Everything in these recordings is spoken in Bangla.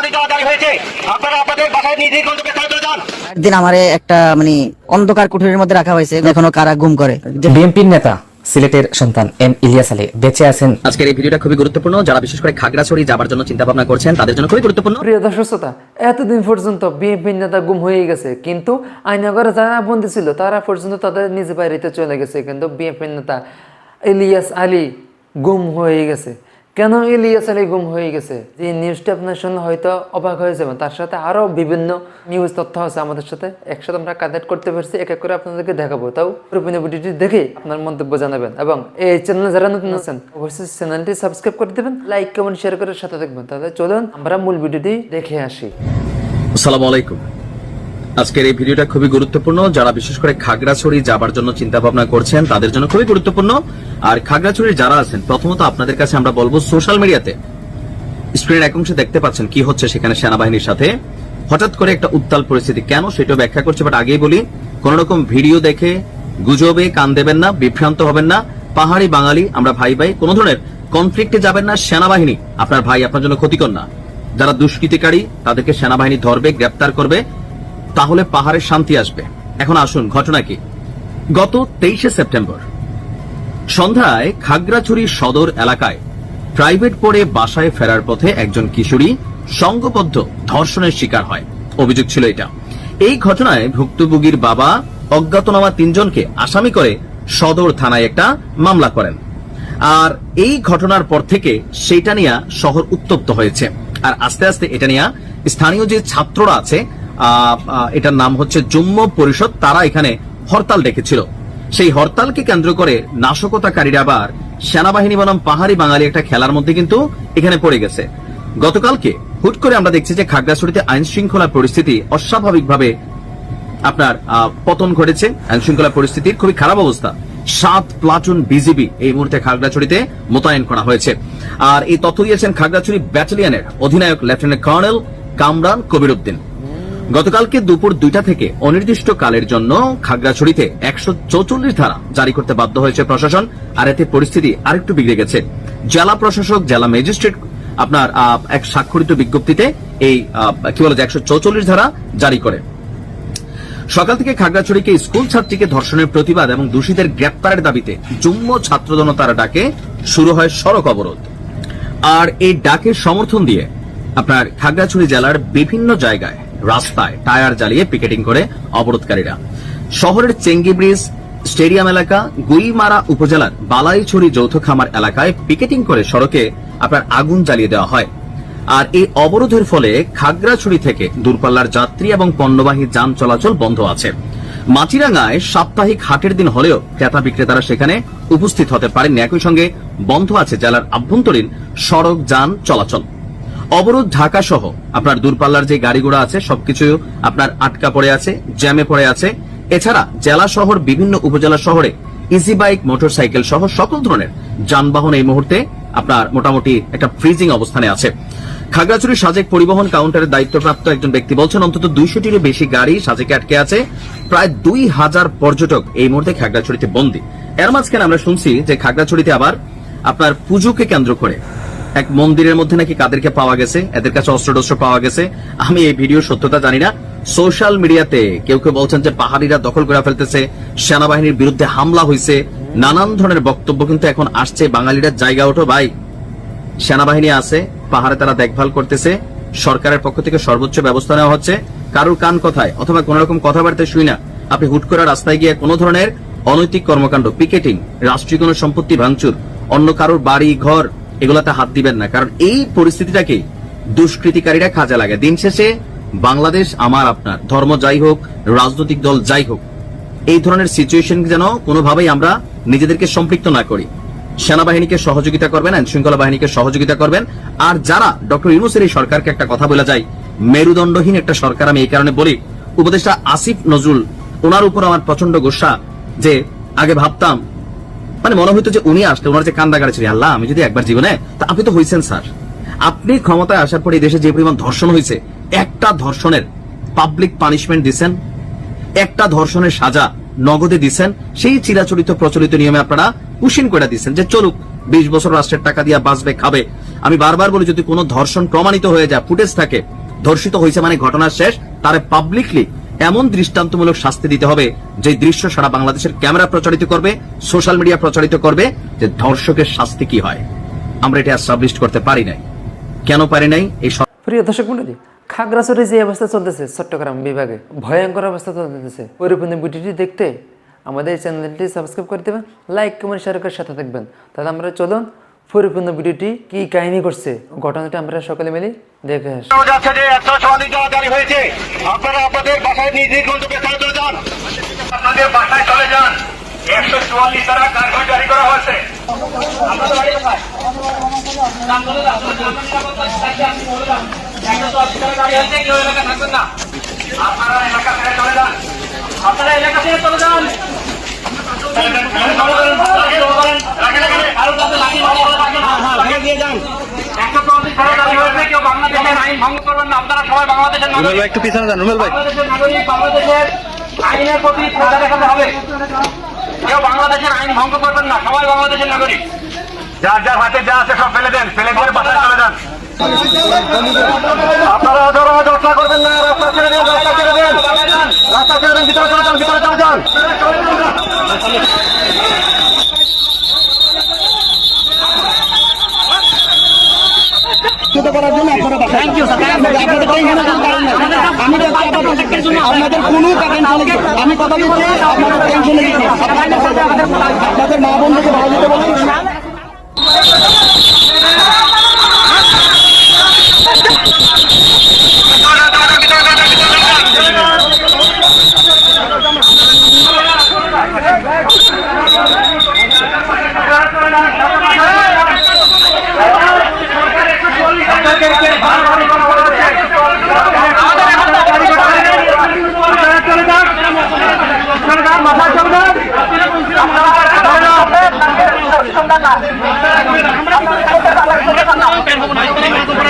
আমাদের যাওয়া হয়েছে। আপনারা আপনাদের বাসায় নিজ নিজ গন্তব্যে চলে যান। একদিন আমারে একটা মানে অন্ধকার কুঠুরির মধ্যে রাখা হয়েছে এখনও কারা গুম করে। যে বিএনপির নেতা সিলেটের সন্তান এম ইলিয়াস আলী বেঁচে আছেন। আজকের এই ভিডিওটা খুবই গুরুত্বপূর্ণ। যারা বিশেষ করে খাগড়াছড়ি যাবার জন্য চিন্তা ভাবনা করছেন তাদের জন্য খুবই গুরুত্বপূর্ণ। প্রিয় দর্শক শ্রোতা এতদিন পর্যন্ত বিএনপি নেতা গুম হয়ে গেছে কিন্তু আইনগরে যারা বন্দী ছিল তারা পর্যন্ত তাদের নিজ বাড়িতে চলে গেছে কিন্তু বিএনপি নেতা ইলিয়াস আলী গুম হয়ে গেছে। কেন ইলিয়াস আলী গুম হয়ে গেছে? যে নিউজটা আপনার শুনলে হয়তো অবাক হয়ে যাবেন। তার সাথে আরও বিভিন্ন নিউজ তথ্য আছে আমাদের সাথে। একসাথে আমরা কানেক্ট করতে পারছি, এক এক করে আপনাদেরকে দেখাবো। তাও পুরোপুরি ভিডিওটি দেখে আপনার মন্তব্য জানাবেন এবং এই চ্যানেল যারা নতুন আছেন, অবশ্যই চ্যানেলটি সাবস্ক্রাইব করে দেবেন লাইক কমেন্ট শেয়ার করে সাথে দেখবেন তাহলে চলুন, আমরা মূল ভিডিওটি দেখে আসি। আসসালামু আলাইকুম। আজকের এই ভিডিওটা খুবই গুরুত্বপূর্ণ। যারা বিশেষ করে খাগড়াছড়ি যাবার জন্য চিন্তা ভাবনা করছেন, তাদের জন্য খুবই গুরুত্বপূর্ণ। আর খাগড়াছড়ির যারা আছেন, প্রথমত আপনাদের কাছে আমরা বলব সোশ্যাল মিডিয়াতে স্ক্রিনের এক অংশে দেখতে পাচ্ছেন কি হচ্ছে সেখানে সেনাবাহিনীর সাথে। হঠাৎ করে একটা উত্তাল পরিস্থিতি। কেন সেটা ব্যাখ্যা করছে, বাট আগেই বলি, কোন রকম ভিডিও দেখে গুজবে কান দেবেন না, বিভ্রান্ত হবেন না। পাহাড়ি বাঙালি, আমরা ভাই ভাই, কোন ধরনের কনফ্লিক্টে যাবেন না। সেনাবাহিনী, আপনার ভাই আপনার জন্য ক্ষতিকর না। যারা দুষ্কৃতিকারী, তাদেরকে সেনাবাহিনী ধরবে, গ্রেপ্তার করবে। তাহলে পাহাড়ে শান্তি আসবে। এখন আসুন, ঘটনা কি? গত তেইশে সেপ্টেম্বর, সন্ধ্যায় খাগড়াছড়ি সদর এলাকায় প্রাইভেট পড়ে বাসায় ফেরার পথে একজন কিশোরী সংঘবদ্ধ ধর্ষণের শিকার হয়। অভিযোগ ছিল এটা। এই ঘটনায় ভুক্তভোগীর বাবা, অজ্ঞাতনামা তিনজনকে আসামি করে সদর থানায় একটা মামলা করেন। আর এই ঘটনার পর থেকে সেটা নিয়ে শহর উত্তপ্ত হয়েছে। আর আস্তে আস্তে এটা নিয়ে স্থানীয় যে ছাত্ররা আছে এটার নাম হচ্ছে জম্ম পরিষদ। তারা এখানে হরতাল ডেকেছিল। সেই হরতালকে কেন্দ্র করে নাশকতাকারীরা আবার সেনাবাহিনী বনাম পাহাড়ি বাঙালি একটা খেলার মধ্যে কিন্তু এখানে পড়ে গেছে। গতকালকে হুট করে আমরা দেখছি যে খাগড়াছড়িতে আইন শৃঙ্খলা পরিস্থিতি অস্বাভাবিকভাবে আপনার পতন ঘটেছে। আইন শৃঙ্খলা পরিস্থিতির খুবই খারাপ অবস্থা। সাত প্লাটুন বিজিবি এই মুহূর্তে খাগড়াছড়িতে মোতায়েন করা হয়েছে। আর এই তথ্য দিয়েছেন খাগড়াছড়ি ব্যাটালিয়নের অধিনায়ক লেফটেন্যান্ট কর্নেল কামরান কবির উদ্দিন। গতকালকে দুপুর দুইটা থেকে অনির্দিষ্ট কালের জন্য খাগড়াছড়িতে একশো চৌচল্লিশ ধারা জারি করতে বাধ্য হয়েছে প্রশাসন, আর এতে পরিস্থিতি আরেকটু বিগড়ে গেছে। জেলা প্রশাসক, জেলা ম্যাজিস্ট্রেট, আপনার এক স্বাক্ষরিত বিজ্ঞপ্তিতে এই কি বলে একশো চৌচল্লিশ ধারা জারি করে। সকাল থেকে খাগড়াছড়িকে স্কুল ছাত্রীকে ধর্ষণের প্রতিবাদ এবং দোষীদের গ্রেপ্তারের দাবিতে যুগ্ম ছাত্র জনতার ডাকে, শুরু হয় সড়ক অবরোধ। আর এই ডাকের সমর্থন দিয়ে আপনার খাগড়াছড়ি জেলার বিভিন্ন জায়গায় রাস্তায় টায়ার জ্বালিয়ে পিকেটিং করে অবরোধকারীরা। শহরের চেঙ্গি ব্রিজ, স্টেডিয়াম এলাকা, গুইমারা উপজেলার বালাইছড়ি যৌথ খামার এলাকায় পিকেটিং করে সড়কে আপনার আগুন জ্বালিয়ে দেওয়া হয়। আর এই অবরোধের ফলে খাগড়াছড়ি থেকে দূরপাল্লার যাত্রী এবং পণ্যবাহী যান চলাচল বন্ধ আছে। মাটিরাঙ্গায় সাপ্তাহিক হাটের দিন হলেও ক্রেতা বিক্রেতারা সেখানে উপস্থিত হতে পারেননি। একই সঙ্গে বন্ধ আছে জেলার আভ্যন্তরীণ সড়ক যান চলাচল। অবরোধ ঢাকা সহ আপনার দূরপাল্লার যে গাড়িগুলো আছে, সবকিছু আপনার আটকা পড়ে আছে, জ্যামে পড়ে আছে। এছাড়া জেলা শহর, বিভিন্ন উপজেলা শহরে ইজি বাইক মোটরসাইকেল সহ সকল ধরনের যানবাহন এই মুহূর্তে আপনার মোটামুটি একটা ফ্রিজিং অবস্থানে আছে। খাগড়াছড়ি সাজেক পরিবহন কাউন্টারের দায়িত্বপ্রাপ্ত একজন ব্যক্তি বলছেন, অন্তত দুইশোটিরও বেশি গাড়ি সাজেকে আটকে আছে। প্রায় দুই হাজার পর্যটক এই মুহূর্তে খাগড়াছড়িতে বন্দী। এর মাঝখানে আমরা শুনছি যে খাগড়াছড়িতে আবার আপনার পুজোকে কেন্দ্র করে এক মন্দিরের মধ্যে নাকি কাদেরকে পাওয়া গেছে? এদের কাছে অস্ত্র টস্ত্র পাওয়া গেছে। আমি এই ভিডিও সত্যতা জানি না। সোশ্যাল মিডিয়াতে কেউ কেউ বলছেন যে পাহাড়িরা দখল করে ফেলতেছে, সেনাবাহিনীর বিরুদ্ধে হামলা হয়েছে নানান ধরনের বক্তব্য কিন্তু এখন আসছে। বাঙালিরা জায়গা ওঠো, ভাই। সেনাবাহিনী আছে, পাহাড়ে তারা দেখভাল করতেছে। সরকারের পক্ষ থেকে সর্বোচ্চ ব্যবস্থা নেওয়া হচ্ছে। কারোর কান কথায় অথবা কোন রকম কথাবার্তা শুই না। আপনি হুট করে রাস্তায় গিয়ে কোনো ধরনের অনৈতিক কর্মকাণ্ড, পিকেটিং, রাষ্ট্রীয় কোনো সম্পত্তি ভাঙচুর, অন্য কারোর বাড়ি, ঘর এগুলাতে হাত দিবেন না। কারণ এই পরিস্থিতিটাকে দুষ্কৃতিকারীরা কাজে লাগে। দিন শেষে বাংলাদেশ আমার আপনার। ধর্ম যাই হোক, রাজনৈতিক দল যাই হোক, এই ধরনের সিচুয়েশন যেন কোনোভাবেই আমরা নিজেদেরকে সম্পৃক্ত না করি। সেনাবাহিনীকে সহযোগিতা করবেন, আইন শৃঙ্খলা বাহিনীকে সহযোগিতা করবেন। আর যারা ডক্টর ইউনুসের এই সরকারকে একটা কথা বলে যায়, মেরুদণ্ডহীন একটা সরকার আমি এই কারণে বলি, উপদেষ্টা আসিফ নজরুল, ওনার উপর আমার প্রচণ্ড গোসা যে আগে ভাবতাম মানে মনে হইতো যে উনি আসলে ওনার যে কান্দা কাড়েছিল আল্লাহ, আমি যদি একবার জীবনে তা আপনি তো হয়েছেন স্যার। আপনি ক্ষমতায় আসার পরে দেশে যে পরিমাণ ধর্ষণ হয়েছে একটা ধর্ষণের পাবলিক পানিশমেন্ট দিচ্ছেন একটা ধর্ষণের সাজা নগদে দিচ্ছেন সেই চিরাচরিত প্রচলিত নিয়মে আপনারা পুশিন করে দিচ্ছেন যে, চলুক, বিশ বছর রাষ্ট্রের টাকা দিয়া বাঁচবে, খাবে। আমি বারবার বলি, যদি কোনো ধর্ষণ প্রমাণিত হয়ে যায়, ফুটেজ থাকে, ধর্ষিত হয়েছে মানে ঘটনা শেষ, তারে পাবলিকলি এমন দৃষ্টান্তমূলক শাস্তি দিতে হবে যে দৃশ্য সারা বাংলাদেশের ক্যামেরা প্রচারিত করবে, সোশ্যাল মিডিয়া প্রচারিত করবে যে ধর্ষকের শাস্তি কি হয়। আমরা এটা এস্টাবলিশ করতে পারি নাই। কেন পারি নাই? এই প্রিয় দর্শক মন্ডলী খাগড়াছড়ি যে অবস্থা চলতেছে, চট্টগ্রাম বিভাগে ভয়ঙ্কর অবস্থা চলতেছে। পরিপূর্ণ ভিডিওটি দেখতে আমাদের চ্যানেলটি সাবস্ক্রাইব করে দেবেন লাইক কমেন্ট শেয়ার করে সাথে থাকবেন। তাহলে আমরা চলুন পরিপূর্ণ ভিডিওটি কি কাহিনী করছে? ঘটনাটা আমরা সকলে মিলে দেখে হয়েছে। আপনারা আপনাদের চলে যান। জারি করা হয়েছে। এলাকা ছেড়ে চলে যান। আপনারা এলাকা ছেড়ে চলে যান। একটু পিছনে যান রুমেল ভাই। আইনের প্রতি শ্রদ্ধা দেখাতে হবে। কেউ বাংলাদেশের আইন ভঙ্গ করবেন না সবাই বাংলাদেশের নাগরিক। যার যার হাতে যা আছে সব ফেলে দেন ফেলে দিয়ে বাসায় চলে যান। আপনারা ধরো যাত্রা করবেন না রাস্তা ছেড়ে দেন রাস্তা ছেড়ে দেন। রাস্তা ছেড়ে দেন ভিতরে চলে যান ভিতরে চলে যান। আপনাদের কোনো আমি কথা বলছি আপনাদের টেনশন আপনাদের মা বন্ধুকে ভালো দিতে বলছি। Thank যার যার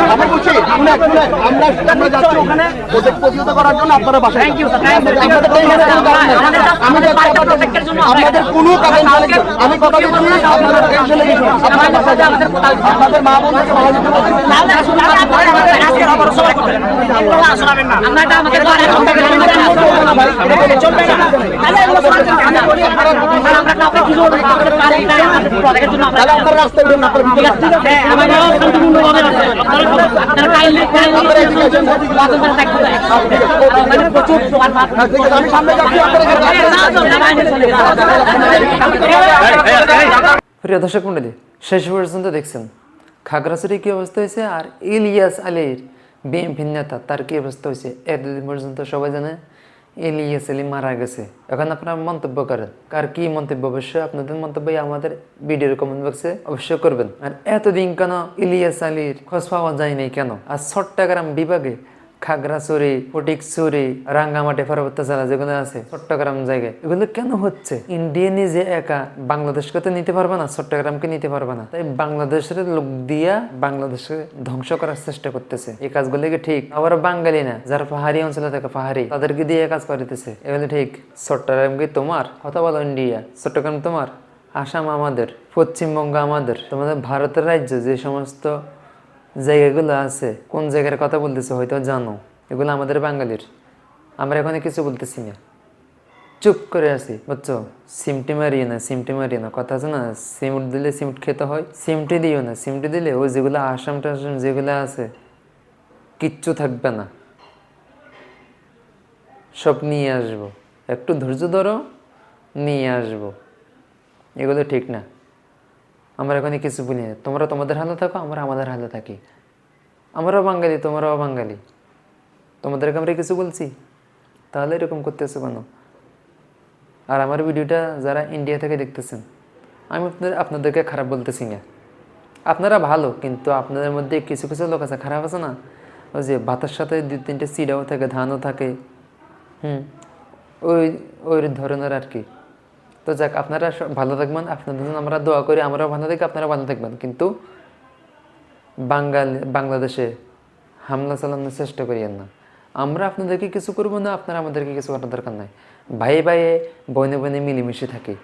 অনুরোধ করছি আমি আমরা যাচ্ছি ওখানে প্রতিহত করার জন্য আপনারা বাসায় কোনো কারণ আমি কথা আপনাদের টেনশনে কিছু আপনাদের মা। তাহলে আপনারা রাস্তায় বেরোন, আপনারা ভিতরে আসুন। হ্যাঁ, ঠিক আছে, আমি সামনে যাচ্ছি প্রিয় দর্শক মন্ডলী শেষ পর্যন্ত দেখছেন খাগড়াছড়ি কি অবস্থা হয়েছে আর ইলিয়াস আলীর বিএনপি নেতা তার কি অবস্থা হয়েছে এতদিন পর্যন্ত সবাই জানে ইলিয়াস আলী মারা গেছে। এখন আপনারা মন্তব্য করেন, কার কি মন্তব্য? অবশ্যই আপনাদের মন্তব্য আমাদের ভিডিওর কমেন্ট বক্সে অবশ্যই করবেন। আর এতদিন কেন ইলিয়াস আলীর খোঁজ পাওয়া যায়নি কেন? আর চট্টগ্রাম বিভাগে খাগড়াছড়ি ফটিকছড়ি রাঙ্গামাটি পার্বত্য জেলা যেগুলো আছে, চট্টগ্রাম জায়গায়, এগুলো কেন হচ্ছে? ইন্ডিয়া নিজে একা, বাংলাদেশকে তো নিতে পারবে না, চট্টগ্রামকে নিতে পারবে না। তাই বাংলাদেশের লোক দিয়া বাংলাদেশকে ধ্বংস করার চেষ্টা করতেছে। এই কাজগুলো কি ঠিক? আবার বাঙালি না, যারা পাহাড়ি অঞ্চলে থাকে, পাহাড়ি, তাদেরকে দিয়ে কাজ করিতেছে। এগুলো ঠিক, চট্টগ্রাম কি তোমার? কথা বলো ইন্ডিয়া চট্টগ্রাম তোমার? আসাম আমাদের, পশ্চিমবঙ্গ আমাদের, তোমাদের ভারতের রাজ্য, যে সমস্ত জায়গাগুলো আছে, কোন জায়গার কথা বলতেছে হয়তো জানো। এগুলো আমাদের বাঙালির। আমরা এখানে কিছু বলতেছি না। চুপ করে আসি বুঝছ? সিমটি মারিয়ে না, সিমটি মারিয়ে না। কথা আছে না? সিমট দিলে সিমট খেতে হয়, সিমটি দিও না। সিমটি দিলে ওই যেগুলো আসাম টাসাম যেগুলো আছে, কিচ্ছু থাকবে না। সব নিয়ে আসব। একটু ধৈর্য ধরো, নিয়ে আসব। এগুলো ঠিক না। আমরা এখানে কিছু বলি না। তোমরা তোমাদের হালে থাকো, আমরা আমাদের হালে থাকি। আমরাও বাঙালি, তোমরাও বাঙালি। তোমাদেরকে আমরা কিছু বলছি? তাহলে এরকম করতেছো কেন? আর আমার ভিডিওটা যারা ইন্ডিয়া থেকে দেখতেছেন, আমি আপনাদের, আপনাদেরকে খারাপ বলতেছি না। আপনারা ভালো, কিন্তু আপনাদের মধ্যে কিছু কিছু লোক আছে, খারাপ আছে না? ওই যে ভাতের সাথে দু তিনটে চিড়াও থাকে, ধানও থাকে। হুম, ওই ওই ধরনের আর কি। তো যাক, আপনারা ভালো থাকবেন, আপনাদের জন্য আমরা দোয়া করি, আমরাও ভালো থাকি আপনারা ভালো থাকবেন। কিন্তু বাঙাল, বাংলাদেশে হামলা চালানোর চেষ্টা করিয়েন না। আমরা আপনাদেরকে কিছু করব না, আপনারা আমাদেরকে কিছু করার দরকার নাই। ভাই ভাইয়ে বনে বনে মিলেমিশে থাকি।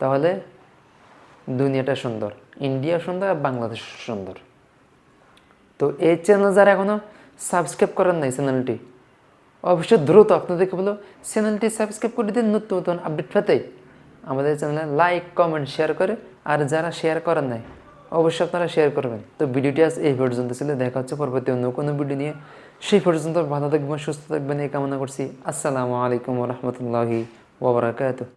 তাহলে দুনিয়াটা সুন্দর, ইন্ডিয়া সুন্দর আর বাংলাদেশ সুন্দর। তো এই চ্যানেল যারা এখনও সাবস্ক্রাইব করেন নাই চ্যানেলটি অবশ্যই দ্রুত আপনাদেরকে বলো চ্যানেলটি সাবস্ক্রাইব করে দিন, নতুন নতুন আপডেট পেতে। আমাদের চ্যানেলে লাইক কমেন্ট শেয়ার করে। আর যারা শেয়ার করেন নাই, অবশ্যই আপনারা শেয়ার করবেন। তো ভিডিওটি আজ এই পর্যন্ত ছিল। দেখা হচ্ছে পরবর্তী অন্য কোনো ভিডিও নিয়ে। সেই পর্যন্ত ভালো থাকবেন, সুস্থ থাকবেন, এই কামনা করছি। আসসালামু আলাইকুম রহমতুল্লাহি ওবরাকাত